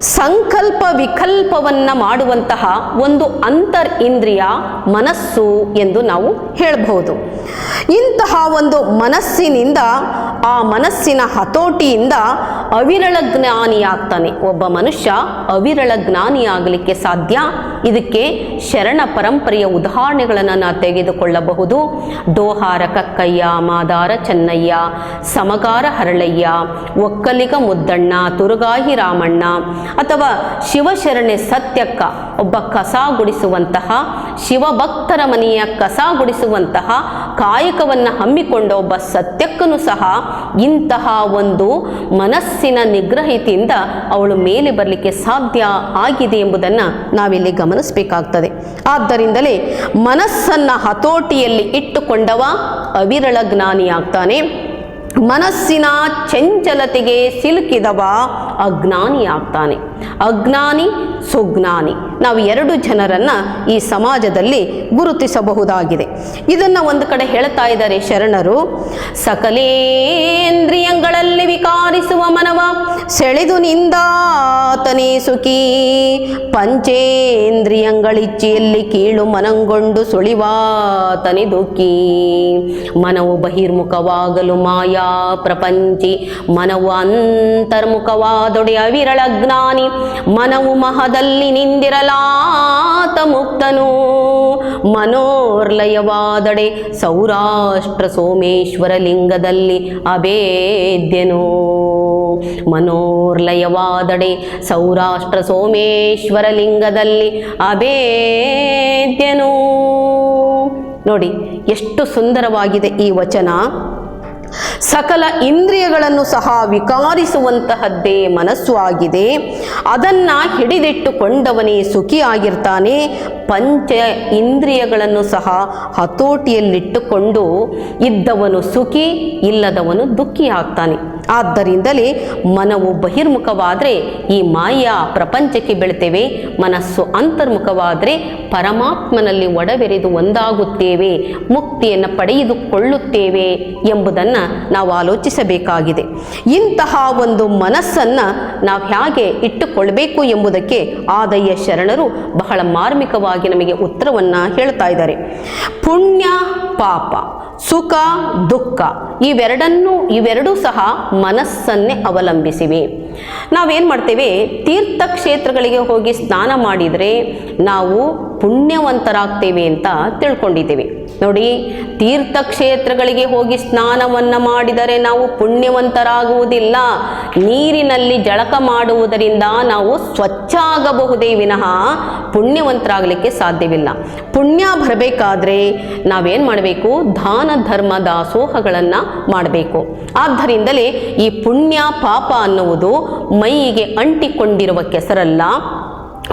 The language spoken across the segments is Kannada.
ಸಂಕಲ್ಪ ವಿಕಲ್ಪವನ್ನ ಮಾಡುವಂತಹ ಒಂದು ಅಂತರ್ ಇಂದ್ರಿಯ ಮನಸ್ಸು ಎಂದು ನಾವು ಹೇಳಬಹುದು. ಇಂತಹ ಒಂದು ಮನಸ್ಸಿನಿಂದ, ಆ ಮನಸ್ಸಿನ ಹತೋಟಿಯಿಂದ ಅವಿರಳ ಜ್ಞಾನಿಯಾಗ್ತಾನೆ. ಒಬ್ಬ ಮನುಷ್ಯ ಅವಿರಳ ಜ್ಞಾನಿಯಾಗಲಿಕ್ಕೆ ಸಾಧ್ಯ? ಇದಕ್ಕೆ ಶರಣ ಪರಂಪರೆಯ ಉದಾಹರಣೆಗಳನ್ನು ನಾವು ತೆಗೆದುಕೊಳ್ಳಬಹುದು. ಡೋಹಾರ ಕಕ್ಕಯ್ಯ ಮಾದಾರ ಚೆನ್ನಯ್ಯ, ಸಮಗಾರ ಹರಳಯ್ಯ, ಒಕ್ಕಲಿಗ ಮುದ್ದಣ್ಣ ತುರುಗಾಹಿ ರಾಮಣ್ಣ ಅಥವಾ ಶಿವಶರಣೆ ಸತ್ಯಕ್ಕ ಒಬ್ಬ ಕಸ ಗುಡಿಸುವಂತಹ, ಶಿವಭಕ್ತರ ಮನೆಯ ಕಸ ಗುಡಿಸುವಂತಹ ಕಾಯಕವನ್ನು ಹಮ್ಮಿಕೊಂಡ ಒಬ್ಬ ಸತ್ಯಕ್ಕನು ಸಹ ಇಂತಹ ಒಂದು ಮನಸ್ಸಿನ ನಿಗ್ರಹಿತಿಯಿಂದ ಅವಳು ಮೇಲೆ ಬರಲಿಕ್ಕೆ ಸಾಧ್ಯ ಆಗಿದೆ ಎಂಬುದನ್ನು ನಾವಿಲ್ಲಿ ಗಮನಿಸಬೇಕಾಗ್ತದೆ. ಆದ್ದರಿಂದಲೇ ಮನಸ್ಸನ್ನು ಹತೋಟಿಯಲ್ಲಿ ಇಟ್ಟುಕೊಂಡವ ಅವಿರಳ ಜ್ಞಾನಿಯಾಗ್ತಾನೆ. ಮನಸ್ಸಿನ ಚಂಚಲತೆಗೆ ಸಿಲುಕಿದವ ಅಜ್ಞಾನಿಯಾಗ್ತಾನೆ. ಅಜ್ಞಾನಿ ಸುಜ್ಞಾನಿ. ನಾವು ಎರಡು ಜನರನ್ನ ಈ ಸಮಾಜದಲ್ಲಿ ಗುರುತಿಸಬಹುದಾಗಿದೆ. ಇದನ್ನ ಒಂದು ಕಡೆ ಹೇಳ್ತಾ ಇದ್ದಾರೆ ಶರಣರು. ಸಕಲೇಂದ್ರಿಯಗಳಲ್ಲಿ ವಿಕಾರಿಸುವ ಮನವ, ಸೆಳೆದು ನಿಂದಾತನೇ ಸುಖಿ. ಪಂಚೇಂದ್ರಿಯಗಳಿಚ್ಛೆಯಲ್ಲಿ ಕೀಳು ಮನಂಗೊಂಡು ಸುಳಿವಾತನೆ ದುಃಖಿ. ಮನವು ಬಹಿರ್ಮುಖವಾಗಲು ಮಾಯಾ ಪ್ರಪಂಚಿ, ಮನವು ಅಂತರ್ಮುಖವಾದೊಡೆ ಅವಿರಳ ಜ್ಞಾನಿ. ಮನವು ಮಹದಲ್ಲಿ ನಿಂದಿರಲಾತ ಮುಕ್ತನು. ಮನೋರ್ಲಯವಾದಡೆ ಸೌರಾಷ್ಟ್ರ ಸೋಮೇಶ್ವರ ಲಿಂಗದಲ್ಲಿ ಅಭೇದ್ಯನು. ಮನೋರ್ಲಯವಾದಡೆ ಸೌರಾಷ್ಟ್ರ ಸೋಮೇಶ್ವರ ಲಿಂಗದಲ್ಲಿ ಅಭೇದ್ಯನು. ನೋಡಿ, ಎಷ್ಟು ಸುಂದರವಾಗಿದೆ ಈ ವಚನ. ಸಕಲ ಇಂದ್ರಿಯಗಳನ್ನು ಸಹ ವಿಕಾರಿಸುವಂತಹದ್ದೇ ಮನಸ್ಸು ಆಗಿದೆ. ಅದನ್ನು ಹಿಡಿದಿಟ್ಟುಕೊಂಡವನೇ ಸುಖಿಯಾಗಿರ್ತಾನೆ ಪಂಚ ಇಂದ್ರಿಯಗಳನ್ನು ಸಹ ಹತೋಟಿಯಲ್ಲಿಟ್ಟುಕೊಂಡು ಇದ್ದವನು ಸುಖಿ, ಇಲ್ಲದವನು ದುಃಖಿ ಆಗ್ತಾನೆ. ಆದ್ದರಿಂದಲೇ ಮನವು ಬಹಿರ್ಮುಖವಾದರೆ ಈ ಮಾಯಾ ಪ್ರಪಂಚಕ್ಕೆ ಬೆಳಿತೇವೆ, ಮನಸ್ಸು ಅಂತರ್ಮುಖವಾದರೆ ಪರಮಾತ್ಮನಲ್ಲಿ ಒಡವೆರೆದು ಒಂದಾಗುತ್ತೇವೆ, ಮುಕ್ತಿಯನ್ನು ಪಡೆಯುದುಕೊಳ್ಳುತ್ತೇವೆ ಎಂಬುದನ್ನು ನಾವು ಆಲೋಚಿಸಬೇಕಾಗಿದೆ. ಇಂತಹ ಒಂದು ಮನಸ್ಸನ್ನು ನಾವು ಹೇಗೆ ಇಟ್ಟುಕೊಳ್ಬೇಕು ಎಂಬುದಕ್ಕೆ ಆದಯ್ಯ ಶರಣರು ಬಹಳ ಮಾರ್ಮಿಕವಾಗಿ ನಮಗೆ ಉತ್ತರವನ್ನು ಹೇಳ್ತಾ ಇದ್ದಾರೆ. ಪುಣ್ಯ ಪಾಪ. ಸುಖ ದುಃಖ. ಇವೆರಡನ್ನೂ ಇವೆರಡೂ ಸಹ ಮನಸ್ಸನ್ನೇ ಅವಲಂಬಿಸಿವೆ. ನಾವೇನು ಮಾಡ್ತೇವೆ? ತೀರ್ಥಕ್ಷೇತ್ರಗಳಿಗೆ ಹೋಗಿ ಸ್ನಾನ ಮಾಡಿದರೆ ನಾವು ಪುಣ್ಯವಂತರಾಗ್ತೇವೆ ಅಂತ ತಿಳ್ಕೊಂಡಿದ್ದೇವೆ. ನೋಡಿ, ತೀರ್ಥಕ್ಷೇತ್ರಗಳಿಗೆ ಹೋಗಿ ಸ್ನಾನವನ್ನು ಮಾಡಿದರೆ ನಾವು ಪುಣ್ಯವಂತರಾಗುವುದಿಲ್ಲ. ನೀರಿನಲ್ಲಿ ಜಳಕ ಮಾಡುವುದರಿಂದ ನಾವು ಸ್ವಚ್ಛ ಆಗಬಹುದೇ ವಿನಃ ಪುಣ್ಯವಂತರಾಗಲಿಕ್ಕೆ ಸಾಧ್ಯವಿಲ್ಲ. ಪುಣ್ಯ ಬರಬೇಕಾದ್ರೆ ನಾವೇನು ಮಾಡಬೇಕು? ದಾನ ಧರ್ಮ ದಾಸೋಹಗಳನ್ನು ಮಾಡಬೇಕು. ಆದ್ದರಿಂದಲೇ ಈ ಪುಣ್ಯ ಪಾಪ ಅನ್ನುವುದು ಮೈಯಿಗೆ ಅಂಟಿಕೊಂಡಿರುವ ಕೆಸರಲ್ಲ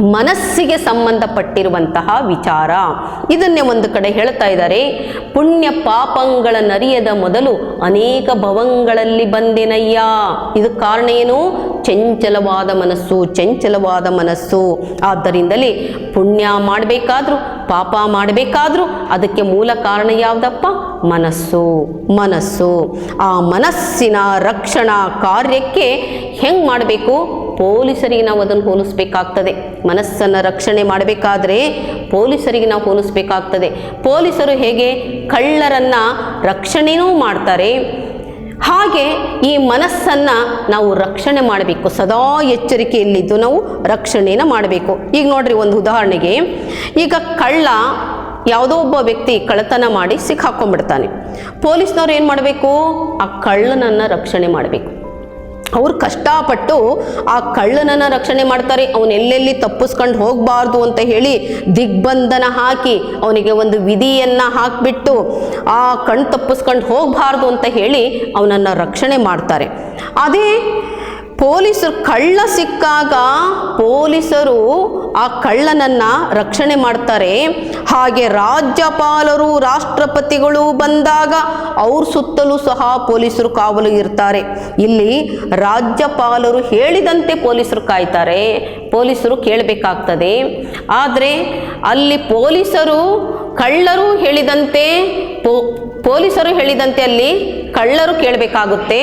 ಮನಸ್ಸಿಗೆ ಸಂಬಂಧಪಟ್ಟಿರುವಂತಹ ವಿಚಾರ. ಇದನ್ನೇ ಒಂದು ಕಡೆ ಹೇಳ್ತಾ ಇದ್ದಾರೆ. ಪುಣ್ಯ ಪಾಪಗಳ ನರಿಯದ ಮೊದಲು ಅನೇಕ ಭವಂಗಳಲ್ಲಿ ಬಂದೆನಯ್ಯ. ಇದು ಕಾರಣ ಏನು? ಚಂಚಲವಾದ ಮನಸ್ಸು ಚಂಚಲವಾದ ಮನಸ್ಸು. ಆದ್ದರಿಂದಲೇ ಪುಣ್ಯ ಮಾಡಬೇಕಾದ್ರೂ, ಪಾಪ ಮಾಡಬೇಕಾದ್ರೂ ಅದಕ್ಕೆ ಮೂಲ ಕಾರಣ ಯಾವುದಪ್ಪ? ಮನಸ್ಸು ಮನಸ್ಸು. ಆ ಮನಸ್ಸಿನ ರಕ್ಷಣಾ ಕಾರ್ಯಕ್ಕೆ ಹೆಂಗೆ ಮಾಡಬೇಕು? ಪೊಲೀಸರಿಗೆ ನಾವು ಅದನ್ನು ಹೋಲಿಸ್ಬೇಕಾಗ್ತದೆ. ಮನಸ್ಸನ್ನು ರಕ್ಷಣೆ ಮಾಡಬೇಕಾದ್ರೆ ಪೊಲೀಸರಿಗೆ ನಾವು ಹೋಲಿಸ್ಬೇಕಾಗ್ತದೆ. ಪೊಲೀಸರು ಹೇಗೆ ಕಳ್ಳರನ್ನು ರಕ್ಷಣೆಯೂ ಮಾಡ್ತಾರೆ. ಹಾಗೆ ಈ ಮನಸ್ಸನ್ನು ನಾವು ರಕ್ಷಣೆ ಮಾಡಬೇಕು. ಸದಾ ಎಚ್ಚರಿಕೆಯಲ್ಲಿದ್ದು ನಾವು ರಕ್ಷಣೆಯನ್ನು ಮಾಡಬೇಕು. ಈಗ ನೋಡ್ರಿ ಒಂದು ಉದಾಹರಣೆಗೆ, ಈಗ ಕಳ್ಳ ಯಾವುದೋ ಒಬ್ಬ ವ್ಯಕ್ತಿ ಕಳ್ಳತನ ಮಾಡಿ ಸಿಕ್ಕಾಕೊಂಡ್ಬಿಡ್ತಾನೆ. ಪೊಲೀಸ್ನವ್ರು ಏನು ಮಾಡಬೇಕು? ಆ ಕಳ್ಳನನ್ನು ರಕ್ಷಣೆ ಮಾಡಬೇಕು. ಅವ್ರು ಕಷ್ಟಪಟ್ಟು ಆ ಕಳ್ಳನನ್ನು ರಕ್ಷಣೆ ಮಾಡ್ತಾರೆ. ಅವನು ಎಲ್ಲೆಲ್ಲಿ ತಪ್ಪಿಸ್ಕೊಂಡು ಹೋಗಬಾರ್ದು ಅಂತ ಹೇಳಿ ದಿಗ್ಬಂಧನ ಹಾಕಿ ಅವನಿಗೆ ಒಂದು ವಿಧಿಯನ್ನು ಹಾಕಿಬಿಟ್ಟು ಆ ಕಣ್ಣು ತಪ್ಪಿಸ್ಕೊಂಡು ಹೋಗಬಾರ್ದು ಅಂತ ಹೇಳಿ ಅವನನ್ನು ರಕ್ಷಣೆ ಮಾಡ್ತಾರೆ. ಅದೇ ಪೊಲೀಸರು ಕಳ್ಳ ಸಿಕ್ಕಾಗ ಪೊಲೀಸರು ಆ ಕಳ್ಳನನ್ನ ರಕ್ಷಣೆ ಮಾಡ್ತಾರೆ. ಹಾಗೆ ರಾಜ್ಯಪಾಲರು, ರಾಷ್ಟ್ರಪತಿಗಳು ಬಂದಾಗ ಅವ್ರ ಸುತ್ತಲೂ ಸಹ ಪೊಲೀಸರು ಕಾವಲು ಇರ್ತಾರೆ. ಇಲ್ಲಿ ರಾಜ್ಯಪಾಲರು ಹೇಳಿದಂತೆ ಪೊಲೀಸರು ಕಾಯ್ತಾರೆ. ಪೊಲೀಸರು ಕೇಳಬೇಕಾಗ್ತದೆ. ಆದರೆ ಅಲ್ಲಿ ಪೊಲೀಸರು ಕಳ್ಳರು ಹೇಳಿದಂತೆ ಪೊಲೀಸರು ಹೇಳಿದಂತೆ ಅಲ್ಲಿ ಕಳ್ಳರು ಕೇಳಬೇಕಾಗುತ್ತೆ.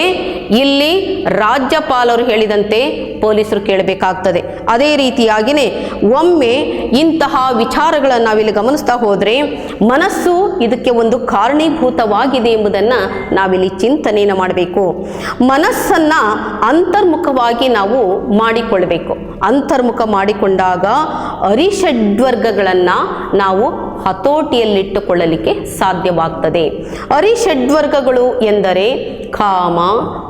ಇಲ್ಲಿ ರಾಜ್ಯಪಾಲರು ಹೇಳಿದಂತೆ ಪೊಲೀಸರು ಕೇಳಬೇಕಾಗ್ತದೆ. ಅದೇ ರೀತಿಯಾಗಿಯೇ ಒಮ್ಮೆ ಇಂತಹ ವಿಚಾರಗಳನ್ನು ನಾವಿಲ್ಲಿ ಗಮನಿಸ್ತಾ ಹೋದರೆ ಮನಸ್ಸು ಇದಕ್ಕೆ ಒಂದು ಕಾರಣೀಭೂತವಾಗಿದೆ ಎಂಬುದನ್ನು ನಾವಿಲ್ಲಿ ಚಿಂತನೆಯನ್ನು ಮಾಡಬೇಕು. ಮನಸ್ಸನ್ನು ಅಂತರ್ಮುಖವಾಗಿ ನಾವು ಮಾಡಿಕೊಳ್ಬೇಕು ಅಂತರ್ಮುಖ ಮಾಡಿಕೊಂಡಾಗ ಅರಿಷಡ್ವರ್ಗಗಳನ್ನು ನಾವು ಹತೋಟಿಯಲ್ಲಿಟ್ಟುಕೊಳ್ಳಲಿಕ್ಕೆ ಸಾಧ್ಯವಾಗ್ತದೆ. ಅರಿಷಡ್ವರ್ಗಗಳು ಎಂದರೆ ಕಾಮ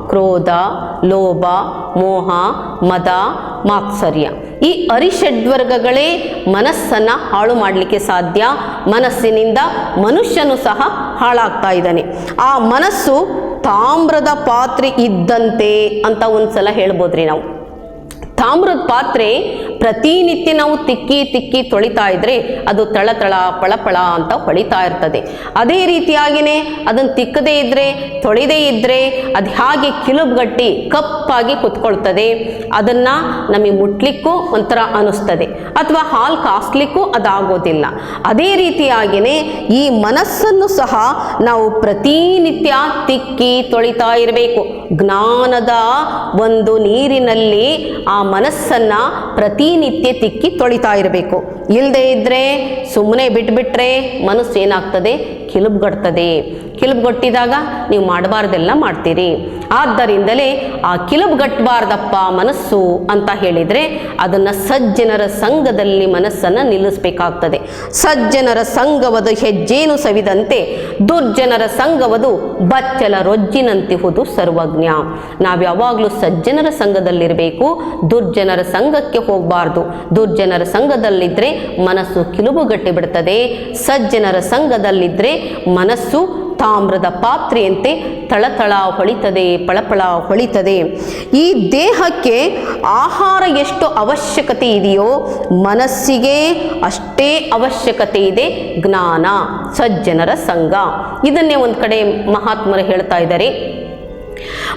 ಕ್ರೋಧ, ಲೋಭ, ಮೋಹ, ಮದ, ಮಾತ್ಸರ್ಯ. ಈ ಅರಿಷಡ್ವರ್ಗಗಳೇ ಮನಸ್ಸನ್ನು ಹಾಳು ಮಾಡಲಿಕ್ಕೆ ಸಾಧ್ಯ. ಮನಸ್ಸಿನಿಂದ ಮನುಷ್ಯನು ಸಹ ಹಾಳಾಗ್ತಾ ಇದ್ದಾನೆ. ಆ ಮನಸ್ಸು ತಾಮ್ರದ ಪಾತ್ರೆ ಇದ್ದಂತೆ ಅಂತ ಒಂದ್ಸಲ ಹೇಳ್ಬೋದ್ರಿ ನಾವು. ತಾಮ್ರದ ಪಾತ್ರೆ ಪ್ರತಿನಿತ್ಯ ನಾವು ತಿಕ್ಕಿ ತಿಕ್ಕಿ ತೊಳಿತಾ ಇದ್ರೆ ಅದು ತಳತಳ ಪಳಪಳ ಅಂತ ಹೊಳಿತಾ ಇರ್ತದೆ. ಅದೇ ರೀತಿಯಾಗಿನೇ ಅದನ್ನು ತಿಕ್ಕದೇ ಇದ್ರೆ, ತೊಳೆದೇ ಇದ್ರೆ ಅದು ಹಾಗೆ ಕಿಲುಬ್ಗಟ್ಟಿ ಕಪ್ಪಾಗಿ ಕುತ್ಕೊಳ್ತದೆ. ಅದನ್ನ ನಮಗೆ ಮುಟ್ಲಿಕ್ಕೂ ಒಂಥರ ಅನಿಸ್ತದೆ. ಅಥವಾ ಹಾಲು ಕಾಸ್ಲಿಕ್ಕೂ ಅದಾಗೋದಿಲ್ಲ. ಅದೇ ರೀತಿಯಾಗಿಯೇ ಈ ಮನಸ್ಸನ್ನು ಸಹ ನಾವು ಪ್ರತಿನಿತ್ಯ ತಿಕ್ಕಿ ತೊಳಿತಾ ಇರಬೇಕು. ಜ್ಞಾನದ ಒಂದು ನೀರಿನಲ್ಲಿ ಆ ಮನಸ್ಸನ್ನು ಪ್ರತಿನಿತ್ಯ ತಿಕ್ಕಿ ತೊಳಿತಾ ಇರಬೇಕು. ಇಲ್ಲದೆ ಇದ್ದರೆ ಸುಮ್ಮನೆ ಬಿಟ್ಬಿಟ್ರೆ ಮನಸ್ಸು ಏನಾಗ್ತದೆ ಕಿಲುಬ್ಗಡ್ತದೆ. ಕಿಲುಬ್ಗಟ್ಟಿದಾಗ ನೀವು ಮಾಡಬಾರ್ದೆಲ್ಲ ಮಾಡ್ತೀರಿ. ಆದ್ದರಿಂದಲೇ ಆ ಕಿಲುಬುಗಟ್ಟಬಾರ್ದಪ್ಪ ಮನಸ್ಸು ಅಂತ ಹೇಳಿದರೆ ಅದನ್ನು ಸಜ್ಜನರ ಸಂಘದಲ್ಲಿ ಮನಸ್ಸನ್ನು ನಿಲ್ಲಿಸಬೇಕಾಗ್ತದೆ. ಸಜ್ಜನರ ಸಂಘವದು ಹೆಜ್ಜೇನು ಸವಿದಂತೆ ದುರ್ಜನರ ಸಂಘವದು ಬಚ್ಚಲ ರೊಜ್ಜಿನಂತಿಹುದು ಸರ್ವಜ್ಞ. ನಾವು ಯಾವಾಗಲೂ ಸಜ್ಜನರ ಸಂಘದಲ್ಲಿರಬೇಕು, ದುರ್ಜನರ ಸಂಘಕ್ಕೆ ಹೋಗಬಾರ್ದು. ದುರ್ಜನರ ಸಂಘದಲ್ಲಿದ್ದರೆ ಮನಸ್ಸು ಕಿಲುಬುಗಟ್ಟಿಬಿಡ್ತದೆ. ಸಜ್ಜನರ ಸಂಘದಲ್ಲಿದ್ದರೆ ಮನಸ್ಸು ತಾಮ್ರದ ಪಾತ್ರೆಯಂತೆ ತಳತಳ ಹೊಳಿತದೆ, ಪಳಪಳ ಹೊಳಿತದೆ. ಈ ದೇಹಕ್ಕೆ ಆಹಾರ ಎಷ್ಟು ಅವಶ್ಯಕತೆ ಇದೆಯೋ, ಮನಸ್ಸಿಗೆ ಅಷ್ಟೇ ಅವಶ್ಯಕತೆ ಇದೆ ಜ್ಞಾನ, ಸಜ್ಜನರ ಸಂಘ. ಇದನ್ನೇ ಒಂದು ಕಡೆ ಮಹಾತ್ಮರು ಹೇಳ್ತಾ ಇದ್ದಾರೆ.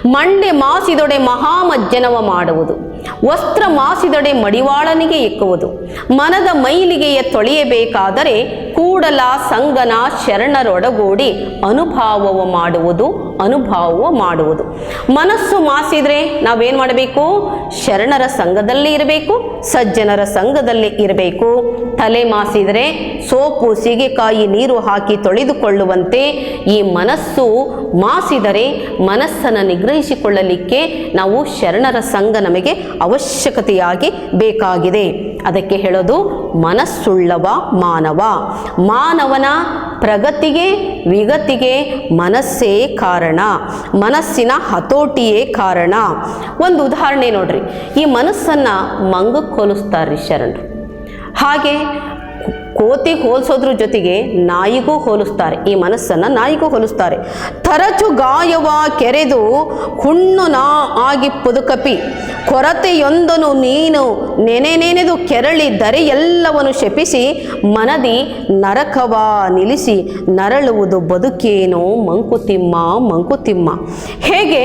ಮಂಡೆ ಮಾಸಿದೊಡೆ ಮಹಾಮಜ್ಜನವ ಮಾಡುವುದು. ವಸ್ತ್ರ ಮಾಸಿದೊಡೆ ಮಡಿವಾಳನಿಗೆ ಎಕ್ಕುವುದು ಮನದ ಮೈಲಿಗೆಯ ತೊಳೆಯಬೇಕಾದರೆ ಕೂಡಲ ಸಂಗನ ಶರಣರೊಡಗೂಡಿ ಅನುಭಾವವ ಮಾಡುವುದು. ಅನುಭಾವ ಮಾಡುವುದು. ಮನಸ್ಸು ಮಾಸಿದ್ರೆ ನಾವೇನು ಮಾಡಬೇಕು? ಶರಣರ ಸಂಘದಲ್ಲಿ ಇರಬೇಕು, ಸಜ್ಜನರ ಸಂಘದಲ್ಲಿ ಇರಬೇಕು. ತಲೆ ಮಾಸಿದರೆ ಸೋಪು, ಸೀಗೆಕಾಯಿ ನೀರು ಹಾಕಿ ತೊಳೆದುಕೊಳ್ಳುವಂತೆ ಈ ಮನಸ್ಸು ಮಾಸಿದರೆ ಮನಸ್ಸನ್ನು ನಿಗ್ರಹಿಸಿಕೊಳ್ಳಲಿಕ್ಕೆ ನಾವು ಶರಣರ ಸಂಘ ನಮಗೆ ಅವಶ್ಯಕತೆಯಾಗಿ ಬೇಕಾಗಿದೆ. ಅದಕ್ಕೆ ಹೇಳೋದು ಮನಸ್ಸುಳ್ಳವ ಮಾನವ. ಮಾನವನ ಪ್ರಗತಿಗೆ ವಿಗತಿಗೆ ಮನಸ್ಸೇ ಕಾರಣ, ಮನಸ್ಸಿನ ಹತೋಟಿಯೇ ಕಾರಣ. ಒಂದು ಉದಾಹರಣೆ ನೋಡ್ರಿ, ಈ ಮನಸ್ಸನ್ನು ಮಂಗಕ್ಕೆ ಹೋಲಿಸ್ತಾರ್ರಿ ಶರಣರು. ಹಾಗೆ ಕೋತಿಗೆ ಹೋಲಿಸೋದ್ರ ಜೊತೆಗೆ ನಾಯಿಗೂ ಹೋಲಿಸ್ತಾರೆ. ಈ ಮನಸ್ಸನ್ನು ನಾಯಿಗೂ ಹೋಲಿಸ್ತಾರೆ. ತರಚು ಗಾಯವ ಕೆರೆದು ಹುಣ್ಣು ನಾ ಆಗಿ ಪುದುಕಪಿ. ಕೊರತೆಯೊಂದನು ನೀನು ನೆನೆ ನೆನೆದು ಕೆರಳಿ ದರೆ ಎಲ್ಲವನ್ನು ಶಪಿಸಿ ಮನದಿ ನರಕವ ನಿಲ್ಲಿಸಿ ನರಳುವುದು ಬದುಕೇನೋ ಮಂಕುತಿಮ್ಮ ಮಂಕುತಿಮ್ಮ. ಹೇಗೆ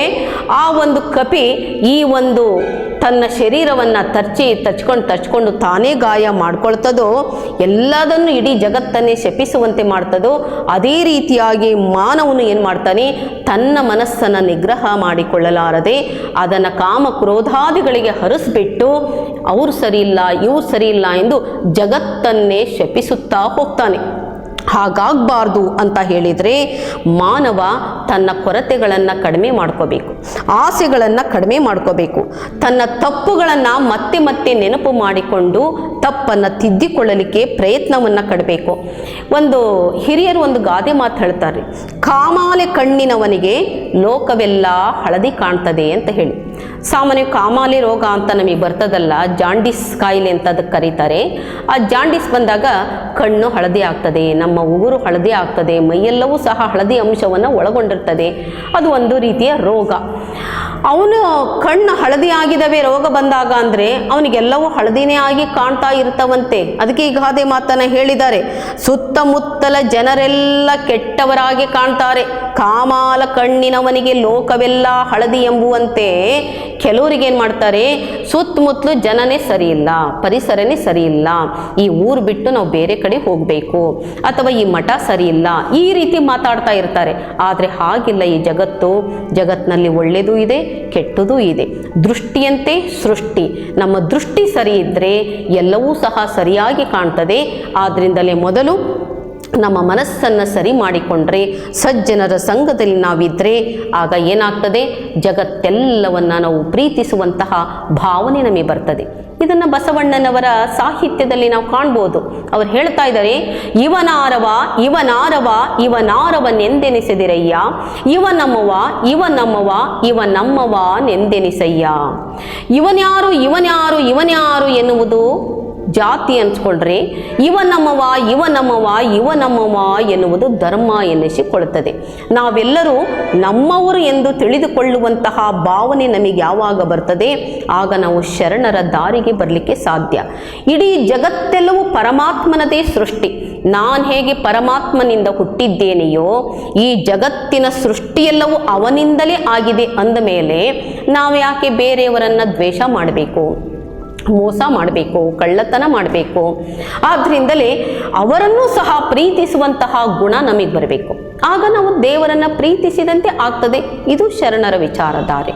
ಆ ಒಂದು ಕಪಿ ಈ ಒಂದು ತನ್ನ ಶರೀರವನ್ನು ತರ್ಚಿ ತಚ್ಕೊಂಡು ತಚ್ಕೊಂಡು ತಾನೇ ಗಾಯ ಮಾಡ್ಕೊಳ್ತದೋ, ಎಲ್ಲದನ್ನು ಇಡೀ ಜಗತ್ತನ್ನೇ ಶಪಿಸುವಂತೆ ಮಾಡ್ತದೋ, ಅದೇ ರೀತಿಯಾಗಿ ಮಾನವನು ಏನು ಮಾಡ್ತಾನೆ, ತನ್ನ ಮನಸ್ಸನ್ನು ನಿಗ್ರಹ ಮಾಡಿಕೊಳ್ಳಲಾರದೆ, ಅದನ್ನು ಕಾಮ ಕ್ರೋಧಾದಿಗಳಿಗೆ ಹರಿಸ್ಬಿಟ್ಟು, ಅವರು ಸರಿ ಇಲ್ಲ, ಇವ್ರು ಸರಿ ಇಲ್ಲ ಎಂದು ಜಗತ್ತನ್ನೇ ಶಪಿಸುತ್ತಾ ಹೋಗ್ತಾನೆ. ಹಾಗಾಗಬಾರ್ದು ಅಂತ ಹೇಳಿದರೆ ಮಾನವ ತನ್ನ ಕೊರತೆಗಳನ್ನು ಕಡಿಮೆ ಮಾಡ್ಕೋಬೇಕು, ಆಸೆಗಳನ್ನು ಕಡಿಮೆ ಮಾಡ್ಕೋಬೇಕು, ತನ್ನ ತಪ್ಪುಗಳನ್ನು ಮತ್ತೆ ಮತ್ತೆ ನೆನಪು ಮಾಡಿಕೊಂಡು ತಪ್ಪನ್ನು ತಿದ್ದಿಕೊಳ್ಳಲಿಕ್ಕೆ ಪ್ರಯತ್ನವನ್ನು ಕಡಬೇಕು. ಒಂದು ಹಿರಿಯರು ಒಂದು ಗಾದೆ ಮಾತು ಹೇಳ್ತಾರೆ, ಕಾಮಾಲೆ ಕಣ್ಣಿನವನಿಗೆ ಲೋಕವೆಲ್ಲ ಹಳದಿ ಕಾಣ್ತದೆ ಅಂತ ಹೇಳಿ. ಸಾಮಾನ್ಯ ಕಾಮಾಲೆ ರೋಗ ಅಂತ ನಮಗೆ ಬರ್ತದಲ್ಲ, ಜಾಂಡಿಸ್ ಕಾಯಿಲೆ ಅಂತ ಅದಕ್ಕೆ ಕರೀತಾರೆ. ಆ ಜಾಂಡಿಸ್ ಬಂದಾಗ ಕಣ್ಣು ಹಳದಿ ಆಗ್ತದೆ, ನಮ್ಮ ಉಗುರು ಹಳದಿ ಆಗ್ತದೆ, ಮೈಯೆಲ್ಲವೂ ಸಹ ಹಳದಿ ಅಂಶವನ್ನು ಒಳಗೊಂಡಿರ್ತದೆ ಅದು ಒಂದು ರೀತಿಯ ರೋಗ. ಅವನು ಕಣ್ಣು ಹಳದಿ ಆಗಿದವೆ ರೋಗ ಬಂದಾಗ ಅಂದರೆ ಅವನಿಗೆಲ್ಲವೂ ಹಳದಿನೇ ಆಗಿ ಕಾಣ್ತಾ ಇರ್ತವಂತೆ. ಅದಕ್ಕೆ ಈ ಗಾದೆ ಮಾತನ್ನು ಹೇಳಿದ್ದಾರೆ. ಸುತ್ತಮುತ್ತಲ ಜನರೆಲ್ಲ ಕೆಟ್ಟವರಾಗಿ ಕಾಣ್ತಾರೆ. ಕಾಮಾಲ ಕಣ್ಣಿನವನಿಗೆ ಲೋಕವೆಲ್ಲ ಹಳದಿ ಎಂಬುವಂತೆ ಕೆಲವರಿಗೆ ಏನು ಮಾಡ್ತಾರೆ? ಸುತ್ತಮುತ್ತಲು ಜನನೇ ಸರಿಯಿಲ್ಲ, ಪರಿಸರನೇ ಸರಿಯಿಲ್ಲ. ಈ ಊರು ಬಿಟ್ಟು ನಾವು ಬೇರೆ ಕಡೆ ಹೋಗಬೇಕು ಅಥವಾ ಈ ಮಠ ಸರಿ ಇಲ್ಲ ಈ ರೀತಿ ಮಾತಾಡ್ತಾ ಇರ್ತಾರೆ. ಆದರೆ ಹಾಗಿಲ್ಲ ಈ ಜಗತ್ತು. ಜಗತ್ತಿನಲ್ಲಿ ಒಳ್ಳೆಯದೂ ಇದೆ ಕೆಟ್ಟದೂ ಇದೆ. ದೃಷ್ಟಿಯಂತೆ ಸೃಷ್ಟಿ. ನಮ್ಮ ದೃಷ್ಟಿ ಸರಿ ಇದ್ದರೆ ಎಲ್ಲವೂ ಸಹ ಸರಿಯಾಗಿ ಕಾಣ್ತದೆ. ಆದ್ದರಿಂದಲೇ ಮೊದಲು ನಮ್ಮ ಮನಸ್ಸನ್ನು ಸರಿ ಮಾಡಿಕೊಂಡ್ರೆ, ಸಜ್ಜನರ ಸಂಘದಲ್ಲಿ ನಾವಿದ್ದರೆ ಆಗ ಏನಾಗ್ತದೆ? ಜಗತ್ತೆಲ್ಲವನ್ನು ನಾವು ಪ್ರೀತಿಸುವಂತಹ ಭಾವನೆ ನಮಗೆ ಬರ್ತದೆ. ಇದನ್ನು ಬಸವಣ್ಣನವರ ಸಾಹಿತ್ಯದಲ್ಲಿ ನಾವು ಕಾಣ್ಬೋದು. ಅವ್ರು ಹೇಳ್ತಾ ಇದ್ದಾರೆ, ಇವನಾರವ ಇವನಾರವ, ಇವನಾರವನೆಂದೆನಿಸಿದಿರಯ್ಯ. ಇವ ನಮ್ಮವ ಇವ ನಮ್ಮವ ಇವ ನಮ್ಮವ ನೆಂದೆನಿಸಯ್ಯ ಇವನ್ಯಾರು ಇವನ್ಯಾರು ಇವನ್ಯಾರು ಎನ್ನುವುದು ಜಾತಿ ಅನ್ಸ್ಕೊಂಡ್ರೆ ಇವ ನಮ್ಮವ ಇವ ನಮ್ಮವ ಇವ ನಮ್ಮವ ಎನ್ನುವುದು ಧರ್ಮ ಎನ್ನಿಸಿಕೊಳ್ಳುತ್ತದೆ. ನಾವೆಲ್ಲರೂ ನಮ್ಮವರು ಎಂದು ತಿಳಿದುಕೊಳ್ಳುವಂತಹ ಭಾವನೆ ನಮಗೆ ಯಾವಾಗ ಬರ್ತದೆ? ಆಗ ನಾವು ಶರಣರ ದಾರಿಗೆ ಬರಲಿಕ್ಕೆ ಸಾಧ್ಯ. ಇಡೀ ಜಗತ್ತೆಲ್ಲವೂ ಪರಮಾತ್ಮನದೇ ಸೃಷ್ಟಿ. ನಾನು ಹೇಗೆ ಪರಮಾತ್ಮನಿಂದ ಹುಟ್ಟಿದ್ದೇನೆಯೋ, ಈ ಜಗತ್ತಿನ ಸೃಷ್ಟಿಯೆಲ್ಲವೂ ಅವನಿಂದಲೇ ಆಗಿದೆ ಅಂದ ಮೇಲೆ ನಾವು ಯಾಕೆ ಬೇರೆಯವರನ್ನು ದ್ವೇಷ ಮಾಡಬೇಕು? ಮೋಸ ಮಾಡಬೇಕು, ಕಳ್ಳತನ ಮಾಡಬೇಕು. ಆದ್ದರಿಂದಲೇ ಅವರನ್ನು ಸಹ ಪ್ರೀತಿಸುವಂತಹ ಗುಣ ನಮಗೆ ಬರಬೇಕು. ಆಗ ನಾವು ದೇವರನ್ನು ಪ್ರೀತಿಸಿದಂತೆ ಆಗ್ತದೆ. ಇದು ಶರಣರ ವಿಚಾರಧಾರೆ.